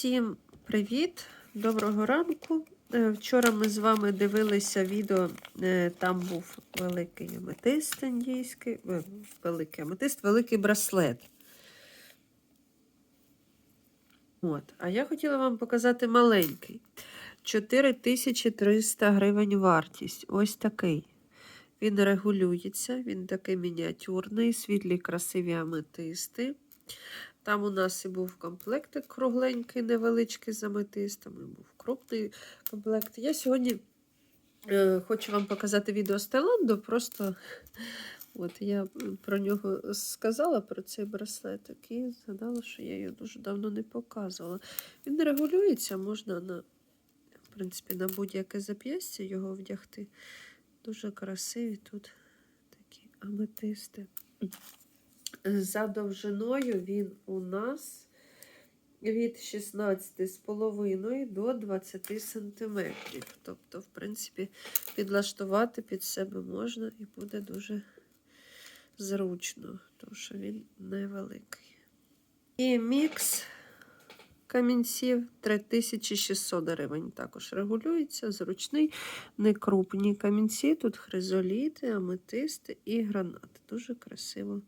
Всім привіт! Доброго ранку. Е, Вчора ми з вами дивилися відео, е, там був великий аметист індійський, е, великий аметист, великий браслет. От. А я хотіла вам показати маленький. 4300 гривень вартість. Ось такий. Він регулюється, він такий мініатюрний, світлі, красиві аметисти. Там у нас і був комплектик кругленький, невеличкий з аметистами, був крупний комплект. Я сьогодні е, хочу вам показати відео з Таїланду. Просто от я про нього сказала, про цей браслетик, і згадала, що я його дуже давно не показувала. Він регулюється, можна на, в принципі, на будь-яке зап'ястя його вдягти. Дуже красиві тут такі аметисти. За довжиною він у нас від 16,5 до 20 см. Тобто, в принципі, підлаштувати під себе можна і буде дуже зручно, тому що він невеликий. І мікс камінців 3600 гривень. Також регулюється, зручний, не крупні камінці. Тут хризоліти, аметисти і гранати. Дуже красиво.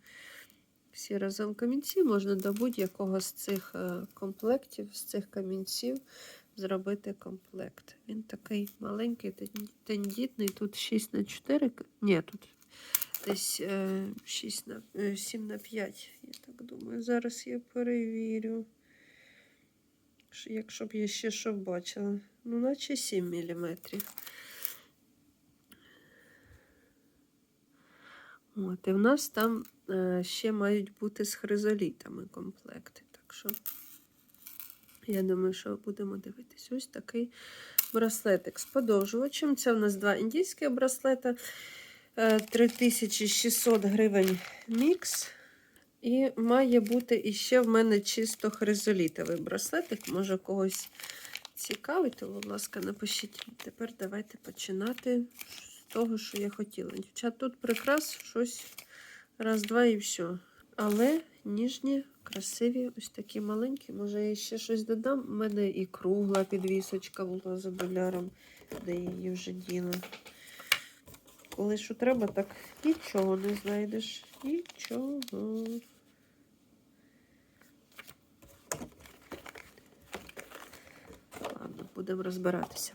Всі разом камінці можна до будь-якого з цих е, комплектів, з цих камінців зробити комплект. Він такий маленький, тен- тендітний. Тут 6 на 4. Ні, тут десь е, 6 на, е, 7 на 5. Я так думаю. Зараз я перевірю. Якщо б я ще що бачила. Ну, наче 7 мм. От, і в нас там е, ще мають бути з хризолітами комплекти. Так що, я думаю, що будемо дивитись. Ось такий браслетик з подовжувачем. Це в нас два індійські браслета. Е, 3600 гривень мікс. І має бути іще в мене чисто хризолітовий браслетик. Може когось цікавить, то, будь ласка, напишіть. Тепер давайте починати з того, що я хотіла. Дівчат, тут прикрас щось раз, два і все. Але ніжні, красиві, ось такі маленькі. Може, я ще щось додам. У мене і кругла підвісочка була за доляром, де її вже діла. Коли що треба, так нічого не знайдеш. Нічого. Ладно, будемо розбиратися.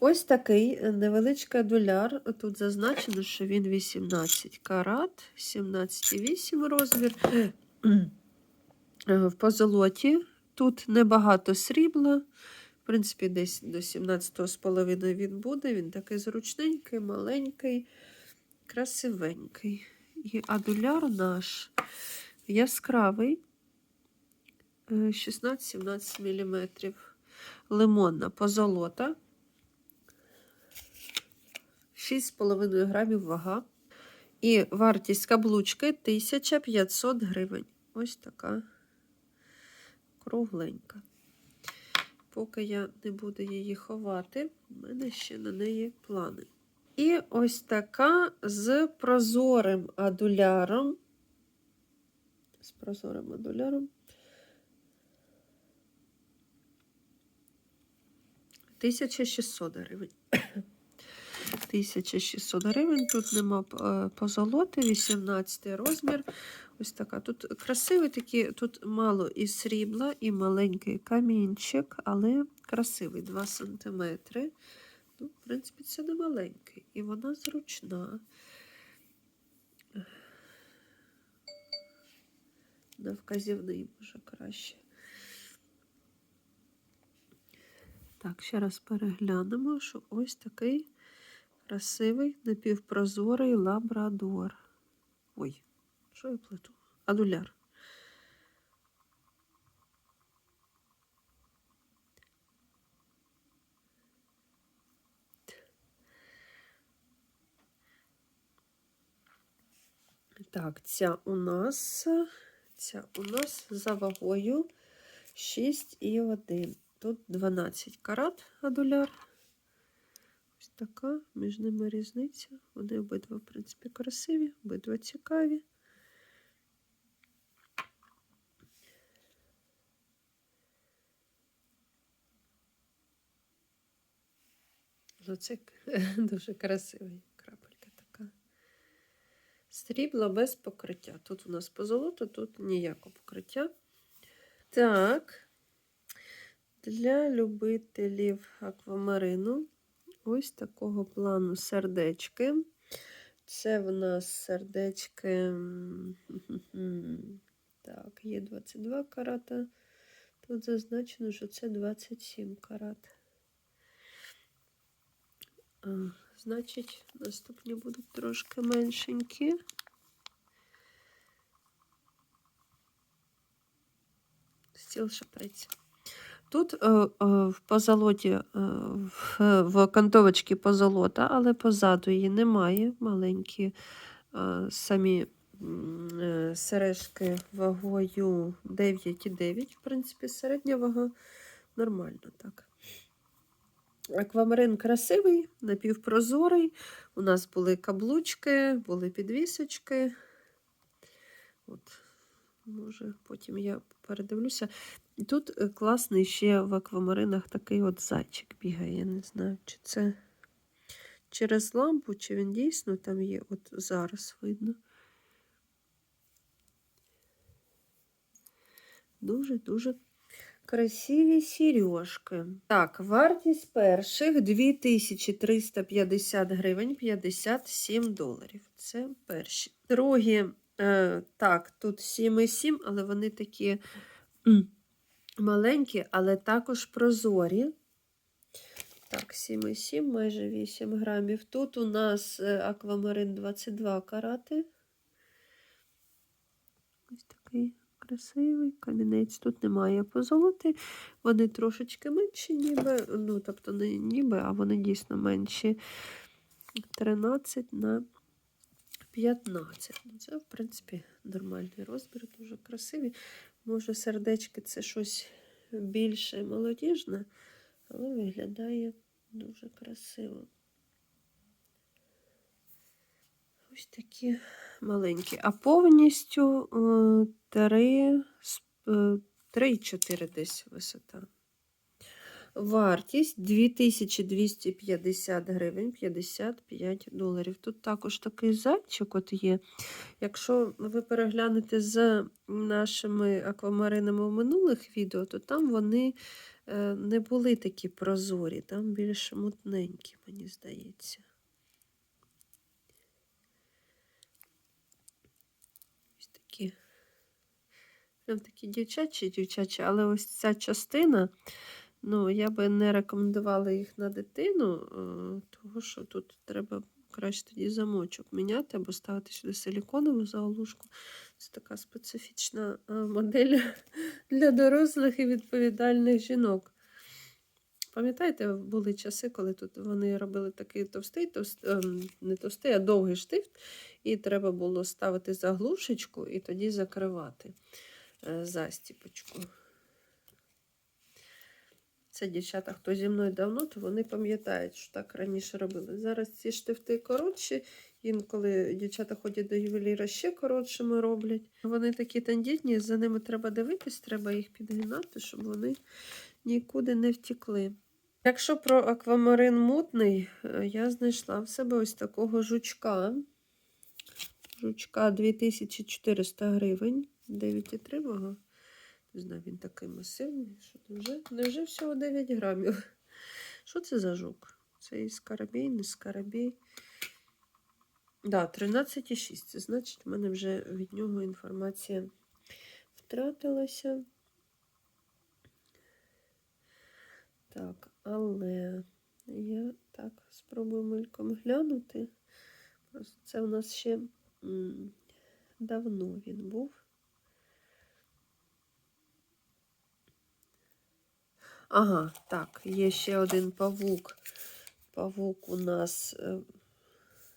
Ось такий невеличкий адуляр. Тут зазначено, що він 18 карат, 17,8 розмір. Е, В позолоті. Тут небагато срібла. В принципі, десь до 17,5 він буде. Він такий зручненький, маленький, красивенький. І адуляр наш яскравий. е, 16-17 мм. Лимонна позолота. 6,5 грамів вага. І вартість каблучки 1500 гривень. Ось така кругленька. Поки я не буду її ховати, у мене ще на неї плани. І ось така з прозорим адуляром. З прозорим адуляром. 1600 гривень. 1600 гривень. Тут нема е, позолоти, 18 розмір. Ось така. Тут красивий такий, тут мало і срібла, і маленький камінчик, але красивий 2 см. Ну, в принципі, це не маленький. І вона зручна. На вказівний може краще. Так, ще раз переглянемо, що ось такий красивий напівпрозорий лабрадор. Ой, що я плету? Адуляр. Так, ця у нас, ця у нас за вагою 6,1. Тут 12 карат адуляр така, між ними різниця. Вони обидва, в принципі, красиві, обидва цікаві. Ну, дуже красивий крапелька така. Срібла без покриття. Тут у нас позолото, тут ніякого покриття. Так, для любителів аквамарину ось такого плану сердечки. Це в нас сердечки. Так, є 22 карата. Тут зазначено, що це 27 карат. Значить, наступні будуть трошки меншенькі. Стіл шапрець. Тут е, е, в позолоті, е, в, окантовочці позолота, але позаду її немає. Маленькі самі сережки вагою 9,9. В принципі, середня вага нормально так. Аквамарин красивий, напівпрозорий. У нас були каблучки, були підвісочки. От, може, потім я передивлюся. Тут е, класний ще в аквамаринах такий от зайчик бігає. Я не знаю, чи це через лампу, чи він дійсно там є. От зараз видно. Дуже-дуже красиві сережки. Так, вартість перших 2350 гривень 57 доларів. Це перші. Другі, е, так, тут 7,7, але вони такі маленькі, але також прозорі. Так, 7,7, майже 8 грамів. Тут у нас е, аквамарин 22 карати. Ось такий красивий камінець. Тут немає позолоти. Вони трошечки менші, ніби, ну, тобто не ніби, а вони дійсно менші. 13 на 15. Ну, Це, в принципі, нормальний розмір, дуже красиві. Може, сердечки це щось більше молодіжне, але виглядає дуже красиво. Ось такі маленькі. А повністю 3, 3,4 десь висота. Вартість 2250 гривень 55 доларів. Тут також такий зайчик от є. Якщо ви переглянете з нашими аквамаринами в минулих відео, то там вони е, не були такі прозорі, там більш мутненькі, мені здається. Ось такі. Прям такі дівчачі, дівчачі, але ось ця частина. Ну, я би не рекомендувала їх на дитину, е, тому що тут треба краще тоді замочок міняти або ставити сюди силіконову заглушку. Це така специфічна е, модель для дорослих і відповідальних жінок. Пам'ятаєте, були часи, коли тут вони робили такий товстий, товст, ем, не товстий, а довгий штифт, і треба було ставити заглушечку і тоді закривати е, застіпочку. Це дівчата, хто зі мною давно, то вони пам'ятають, що так раніше робили. Зараз ці штифти коротші, інколи дівчата ходять до ювеліра ще коротшими роблять. Вони такі тендітні, за ними треба дивитись, треба їх підгинати, щоб вони нікуди не втікли. Якщо про аквамарин мутний, е, я знайшла в себе ось такого жучка. Жучка 2400 гривень, 9,3 вага. Не знаю, він такий масивний. Що невже, невже всього 9 грамів? Що це за жук? Це і скарабій, не скарабій. Да, 13,6. Це значить, в мене вже від нього інформація втратилася. Так, але я так спробую мельком глянути. Просто це у нас ще давно він був. Ага, так, є ще один павук. Павук у нас е,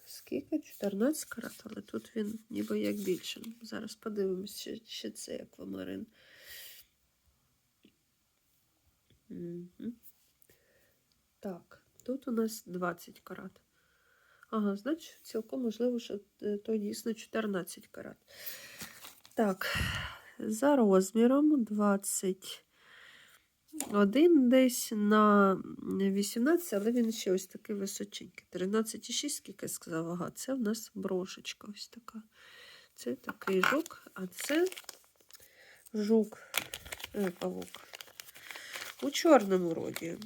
скільки? 14 карат, але тут він ніби як більше. Зараз подивимось, ще, ще це аквамарин. Угу. Так, тут у нас 20 карат. Ага, значить, цілком можливо, що е, то дійсно 14 карат. Так, за розміром 20. Один десь на 18, але він ще ось такий височенький. 13,6, скільки я сказала, вага. Це в нас брошечка ось така. Це такий жук, а це жук, е, павук. У чорному роді.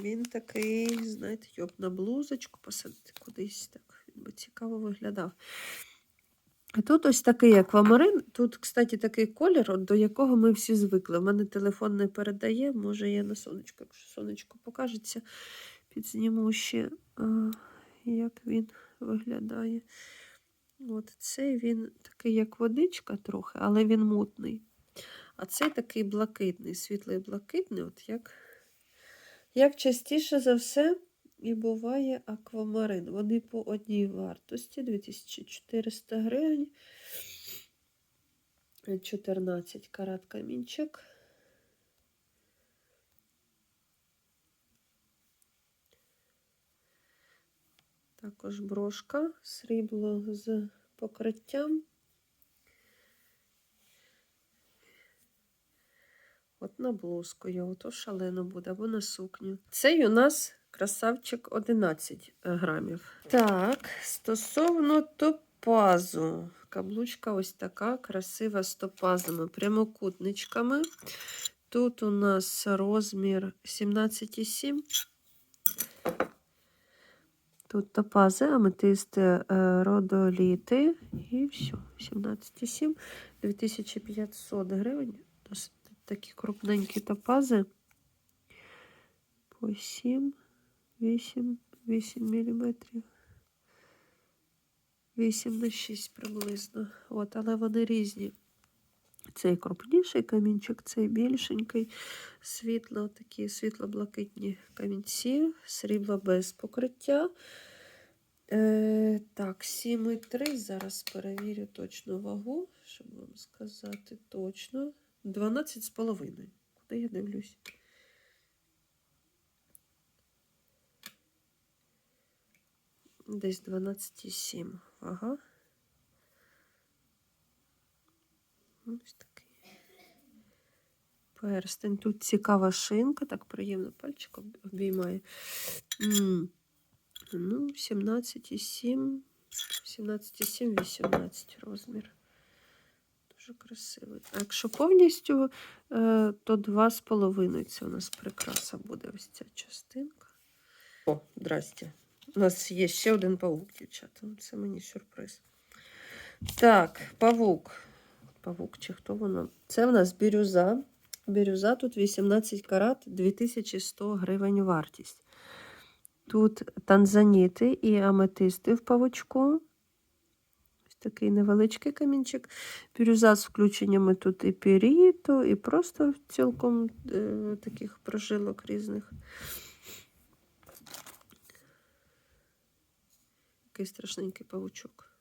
Він такий, знаєте, його б на блузочку посадити кудись так. Він би цікаво виглядав. Тут ось такий аквамарин. Тут, кстати, такий колір, до якого ми всі звикли. У мене телефон не передає, може я на сонечко, якщо сонечко покажеться, підзніму ще, як він виглядає. От цей він такий, як водичка трохи, але він мутний. А цей такий блакитний, світлий блакитний, от як, як частіше за все і буває аквамарин. Вони по одній вартості 2400 гривень. 14 карат камінчик. Також брошка, срібло з покриттям. От на блузку його, то шалено буде, або на сукню. Цей у нас красавчик 11 грамів. Так, стосовно топазу. Каблучка ось така красива з топазами, прямокутничками. Тут у нас розмір 17,7. Тут топази, аметисти, е, родоліти. І все, 17,7, 2500 гривень. Досить такі крупненькі топази. По 7, 8, 8 міліметрів. 8 на 6 приблизно. От, але вони різні. Цей крупніший камінчик, цей більшенький, світло, такі світло-блакитні камінці, срібло без покриття. Е, так, 7,3. Зараз перевірю точну вагу, щоб вам сказати точно. 12,5. Куди я дивлюсь? Десь 12,7 вага. Ось такий. Перстень. Тут цікава шинка, так приємно пальчик обіймає. Ну, 17,7, 17,7, 18 розмір. Дуже красивий. А якщо повністю, е, то 2,5 це у нас прикраса буде ось ця частинка. О, здрасте. У нас є ще один павук, дівчата. Це мені сюрприз. Так, павук. Павук, чи хто воно? Це в нас бірюза. Бірюза тут 18 карат, 2100 гривень вартість. Тут танзаніти і аметисти в павучку. Ось такий невеличкий камінчик. Бірюза з включеннями тут і піріту, і просто цілком е, таких прожилок різних. Який страшненький павучок.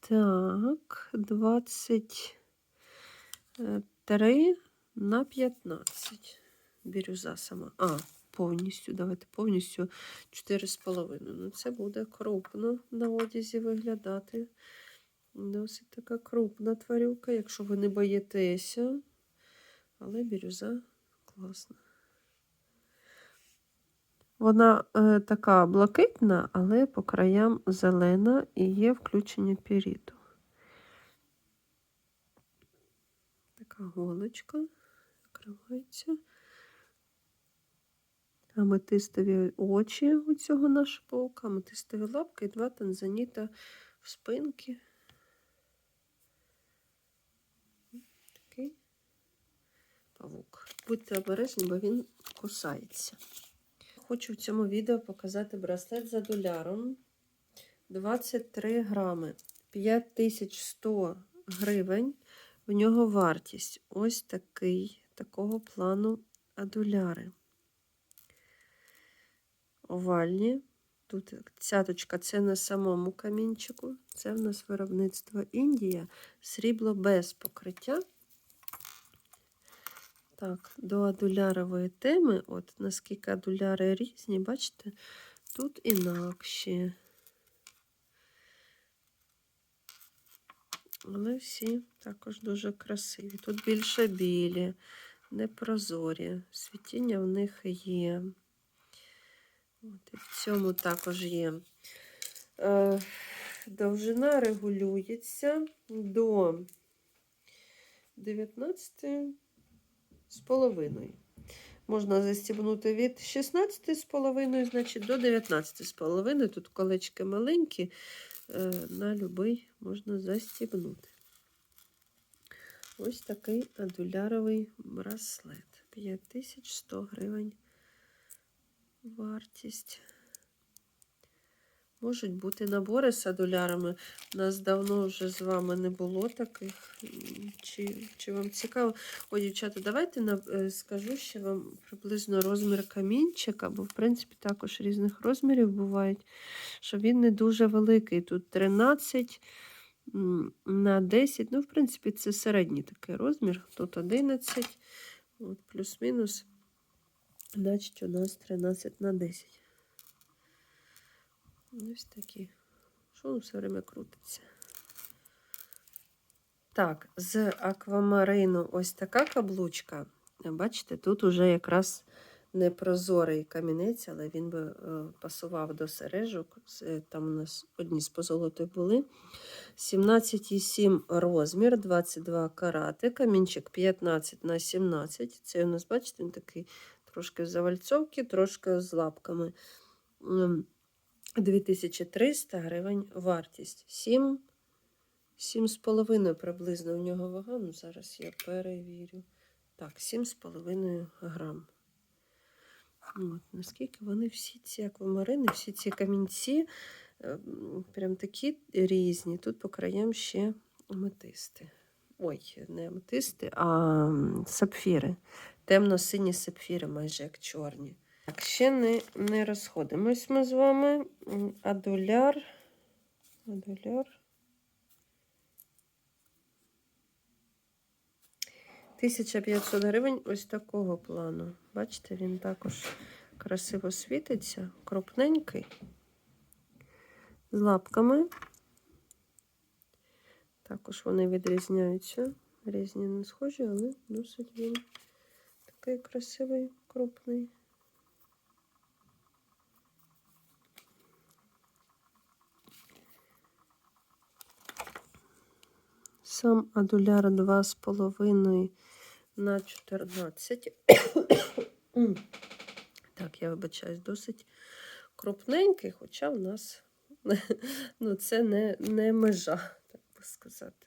Так, 23 на 15. Бірюза сама. А, повністю, давайте повністю 4,5. Ну, це буде крупно на одязі виглядати. Досить така крупна тварюка, якщо ви не боїтеся. Але бірюза класна. Вона е, така блакитна, але по краям зелена і є включення піріту. Така голочка закривається. Аметистові очі у цього нашого паука, аметистові лапки і два танзаніта в спинки. Такий павук. Будьте обережні, бо він кусається. Хочу в цьому відео показати браслет за доляром. 23 грами, 5100 гривень. В нього вартість. Ось такий, такого плану адуляри. Овальні. Тут цяточка це на самому камінчику. Це в нас виробництво Індія. Срібло без покриття. Так, до адулярової теми, от наскільки адуляри різні, бачите, тут інакші. Але всі Також дуже красиві. Тут більше білі, непрозорі. Світіння в них є. От, і в цьому також є. Е, довжина регулюється до 19 з половиною. Можна застібнути від 16 з половиною, значить, до 19 з половиною. Тут колечки маленькі, е, на любий можна застібнути. Ось такий адуляровий браслет. 5100 гривень вартість. Можуть бути набори з адулярами. У нас давно вже з вами не було таких. Чи, чи вам цікаво? О, дівчата, давайте е, скажу ще вам приблизно розмір камінчика, бо, в принципі, також різних розмірів бувають, що він не дуже великий. Тут 13 на 10. Ну, в принципі, це середній такий розмір. Тут 11, от, плюс-мінус. Значить, у нас 13 на 10. Ось такі. Що воно все время крутиться? Так, з аквамарину ось така каблучка. Бачите, тут уже якраз непрозорий камінець, але він би е, пасував до сережок. Це Там у нас одні з позолотих були. 17,7 розмір, 22 карати, камінчик 15 на 17. Це у нас, бачите, він такий трошки в завальцовці, трошки з лапками. М, 2300 гривень вартість. 7, 7,5 приблизно в нього вага. Ну, зараз я перевірю. Так, 7,5 грам. От, наскільки вони всі ці аквамарини, всі ці камінці, е, прям такі різні. Тут по краям ще аметисти. Ой, не аметисти, а сапфіри. Темно-сині сапфіри, майже як чорні. Так, ще не, не розходимось ми з вами. Адуляр. Адуляр. 1500 гривень ось такого плану. Бачите, він також красиво світиться, крупненький, з лапками. Також вони відрізняються. Різні не схожі, але досить він такий красивий, крупний. Сам адуляр 2,5 на 14. Так, я вибачаюсь, досить крупненький, хоча в нас ну, це не, не межа, так би сказати.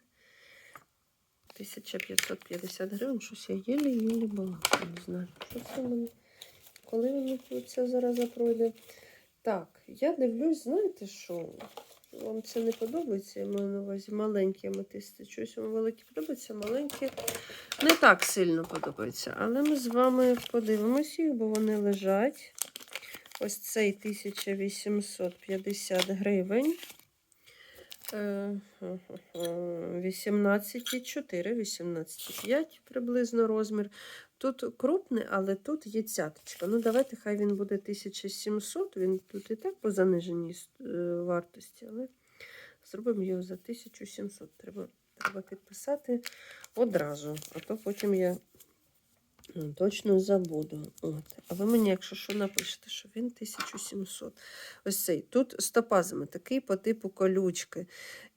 1550 гривень, щось я єлі-єлі балакаю, не знаю. Що це в мене? Коли воно це зараз пройде? Так, я дивлюсь, знаєте що? Вам це не подобається, я маю на увазі маленькі аметисти. Щось вам великі подобаються, маленькі не так сильно подобаються. Але ми з вами подивимося їх, бо вони лежать. Ось цей 1850 гривень. Е, 18,4, 18,5 приблизно розмір. Тут крупний, але тут є цяточка. Ну, давайте, хай він буде 1700. Він тут і так по заниженій е, вартості, але зробимо його за 1700. Треба, треба підписати одразу, а то потім я ну, точно забуду. От. А ви мені, якщо що, напишете, що він 1700. Ось цей. Тут з топазами, такий по типу колючки.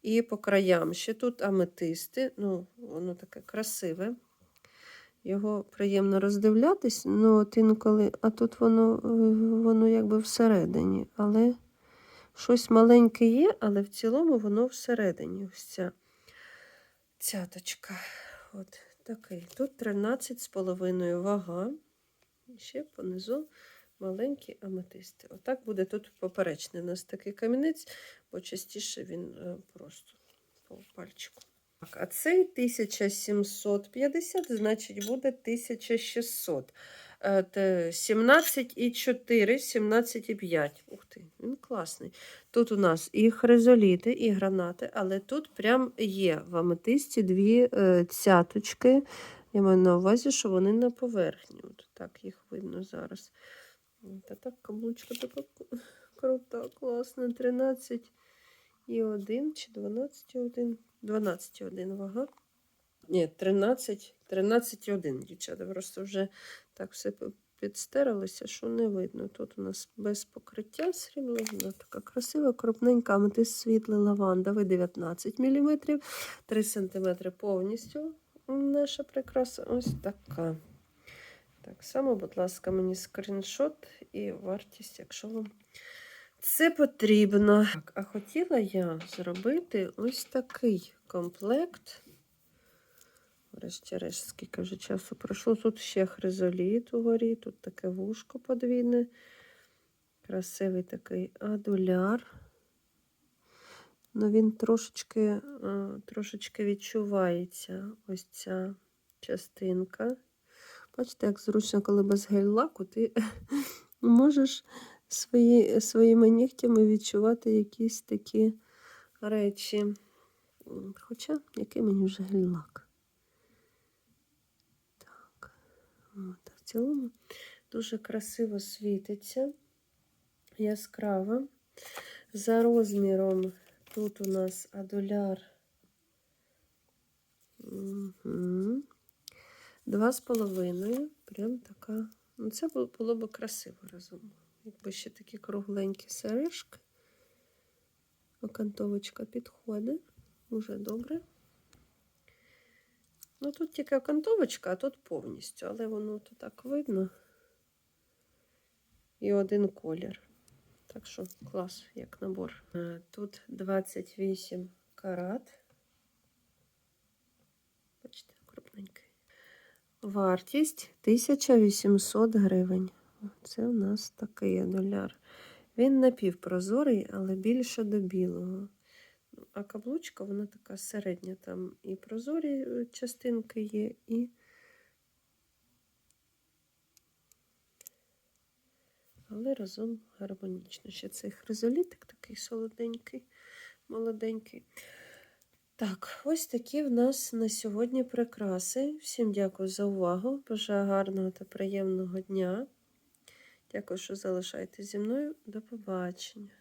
І по краям ще тут аметисти. Ну, воно таке красиве. Його приємно роздивлятись, ну от інколи, а тут воно, воно якби всередині. Але щось маленьке є, але в цілому воно всередині. Ось ця цяточка. От такий. Тут 13,5 вага. І ще понизу маленькі аметисти. Отак буде тут поперечний у нас такий камінець, бо частіше він е, просто по пальчику. Так, а цей 1750, значить, буде 1600. Е, 17,4, 17,5. Ух ти, він класний. Тут у нас і хризоліти, і гранати, але тут прям є в аметисті дві е, цяточки. Я маю на увазі, що вони на поверхні. От так їх видно зараз. Та так каблучка така крута, класна. 13 і 1 чи 12 і 1. 12 і 1 вага. Ні, 13, 13,1, дівчата. Просто вже так все п- підстиралося, що не видно. Тут у нас без покриття сріблина, така красива, крупненька, аметист світлий лавандовий 19 мм, 3 см повністю наша прикраса ось така. Так само, будь ласка, мені скріншот і вартість, якщо вам це потрібно. Так, а хотіла я зробити ось такий комплект. Врешті-решт, скільки вже часу пройшло. Тут ще хризоліт угорі, тут таке вушко подвійне. Красивий такий адуляр. Ну, він трошечки, трошечки відчувається ось ця частинка. Бачите, як зручно, коли без гель-лаку ти можеш свої, своїми нігтями відчувати якісь такі речі. Хоча, який мені вже гель-лак. Так, от, в цілому дуже красиво світиться, яскраво. За розміром тут у нас адуляр. Два з половиною. Прям така. Ну, це було, б красиво разом. Якби ще такі кругленькі сережки. Окантовочка підходить. Уже добре. Ну, тут тільки окантовочка, а тут повністю, але воно то так видно. І один колір. Так що клас, як набор. Тут 28 карат. Бачите, крупненький. Вартість 1800 гривень. Це у нас такий доляр. Він напівпрозорий, але більше до білого. А каблучка, вона така середня. Там і прозорі е, частинки є, і. Але разом гармонічно. Ще цей хризолітик такий солоденький, молоденький. Так, ось такі в нас на сьогодні прикраси. Всім дякую за увагу. Бажаю гарного та приємного дня. Дякую, що залишаєтесь зі мною. До побачення.